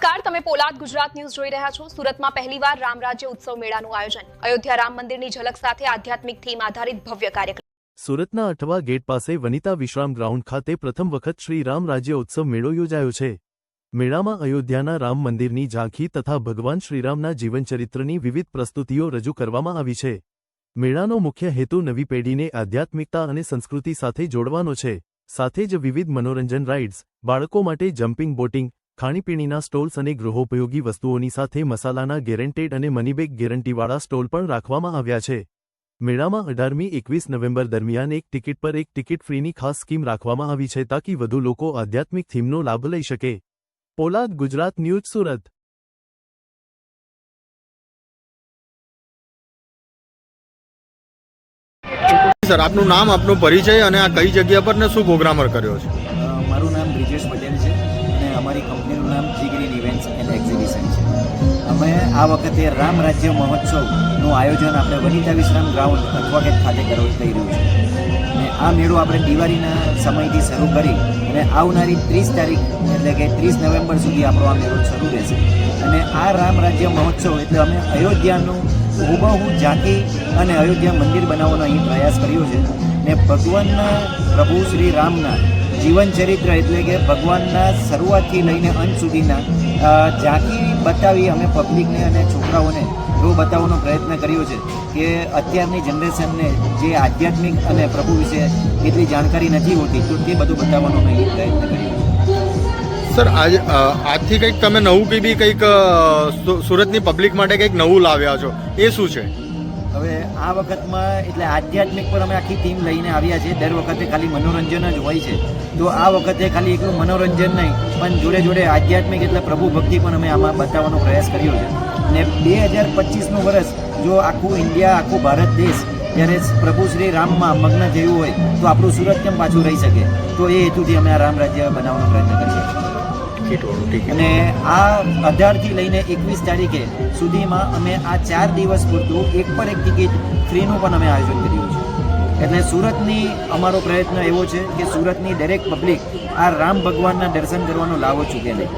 નમસ્કાર. તમે પોલાદ ગુજરાત ન્યૂઝ જોઈ રહ્યા છો. સુરતમાં પહેલીવાર રામ રાજ્ય ઉત્સવ મેળાનું આયોજન. અયોધ્યા રામ મંદિરની ઝલક સાથે આધ્યાત્મિક થીમ આધારિત ભવ્ય કાર્યક્રમ. સુરતના અઠવા ગેટ પાસે વનિતા વિશ્રામ ગ્રાઉન્ડ ખાતે પ્રથમ વખત શ્રી રામ રાજ્ય ઉત્સવ મેળો યોજાયો છે. મેળામાં અયોધ્યાના રામ મંદિરની ઝાંખી તથા ભગવાન શ્રીરામના જીવનચરિત્રની વિવિધ પ્રસ્તુતિઓ રજૂ કરવામાં આવી છે. મેળાનો મુખ્ય હેતુ નવી પેઢીને આધ્યાત્મિકતા અને સંસ્કૃતિ સાથે જોડવાનો છે. સાથે જ વિવિધ મનોરંજન રાઇડ્સ, બાળકો માટે જમ્પિંગ, બોટિંગ ખાણીપીણીના સ્ટોલ્સ અને ગૃહોપયોગી વસ્તુઓની સાથે મસાલાના ગેરંટેડ અને મનીબેગ ગેરંટીવાળા સ્ટોલ પણ રાખવામાં આવ્યા છે. મેળામાં અઢારમી એકવીસ નવેમ્બર દરમિયાન એક ટિકિટ પર એક ટિકિટ ફ્રીની ખાસ સ્કીમ રાખવામાં આવી છે તાકી વધુ લોકો આધ્યાત્મિક થીમનો લાભ લઈ શકે. પોલાદ ગુજરાત ન્યૂઝ સુરત. સર આપનું નામ આપનો પરિચય અને આ કઈ જગ્યા પર ને શું પ્રોગ્રામર કર્યો છે? મારું નામ બ્રિજેશ પટેલ છે. અમારી કંપનીનું નામ જીગ્રીન ઇવેન્ટ્સ એન્ડ એક્ઝિબિશન છે. અમે આ વખતે રામ રાજ્ય મહોત્સવનું આયોજન આપણે વનિતા વિશ્રામ ગ્રાઉન્ડ અઠવાગેટ ખાતે કરવા થઈ રહ્યું છે. અને આ મેળો આપણે દિવાળીના સમયથી શરૂ કરી અને આવનારી ત્રીસ તારીખ એટલે કે ત્રીસ નવેમ્બર સુધી આપણો આ મેળો શરૂ રહેશે. અને આ રામ રાજ્ય મહોત્સવ એટલે અમે અયોધ્યાનું હુબહુ ઝાંકી અને અયોધ્યા મંદિર બનાવવાનો અહીં પ્રયાસ કર્યો છે. ને ભગવાનના પ્રભુ શ્રી રામના જીવન ચરિત્ર એટલે કે ભગવાનના શરૂઆતથી લઈને અંત સુધીના ઝાંકી બતાવી અમે પબ્લિકને અને છોકરાઓને એવો બતાવવાનો પ્રયત્ન કર્યો છે કે અત્યારની જનરેશનને જે આધ્યાત્મિક અને પ્રભુ વિશે એટલી જાણકારી નથી હોતી, તો તે બધું બતાવવાનો અમે પ્રયત્ન કર્યો સર, આજ આજથી કંઈક તમે નવું કંઈ બી કંઈક સુરતની પબ્લિક માટે કંઈક નવું લાવ્યા છો, એ શું છે? હવે આ વખતમાં એટલે આધ્યાત્મિક પર અમે આખી ટીમ લઈને આવ્યા છીએ. દર વખતે ખાલી મનોરંજન જ હોય છે. તો આ વખતે ખાલી એકલું મનોરંજન નહીં, પણ જોડે જોડે આધ્યાત્મિક એટલે પ્રભુ ભક્તિ પણ અમે આમાં બતાવવાનો પ્રયાસ કર્યો છે. ને બે હજાર પચીસનું વર્ષ જો આખું ઇન્ડિયા, આખું ભારત દેશ જ્યારે પ્રભુ શ્રી રામમાં મગ્ન થયું હોય, તો આપણું સુરત કેમ પાછું રહી શકે? તો એ હેતુથી અમે આ રામ રાજ્ય બનાવવાનો પ્રયત્ન કરીએ છીએ. અને આ અઢારથી લઈને એકવીસ તારીખે સુધીમાં અમે આ ચાર દિવસ પૂરતું એક પર એક ટિકિટ ફ્રીનું પણ અમે આયોજન કર્યું છે. એટલે સુરતની અમારો પ્રયત્ન એવો છે કે સુરતની દરેક પબ્લિક આ રામ ભગવાનના દર્શન કરવાનો લાવો ચૂકે નહીં.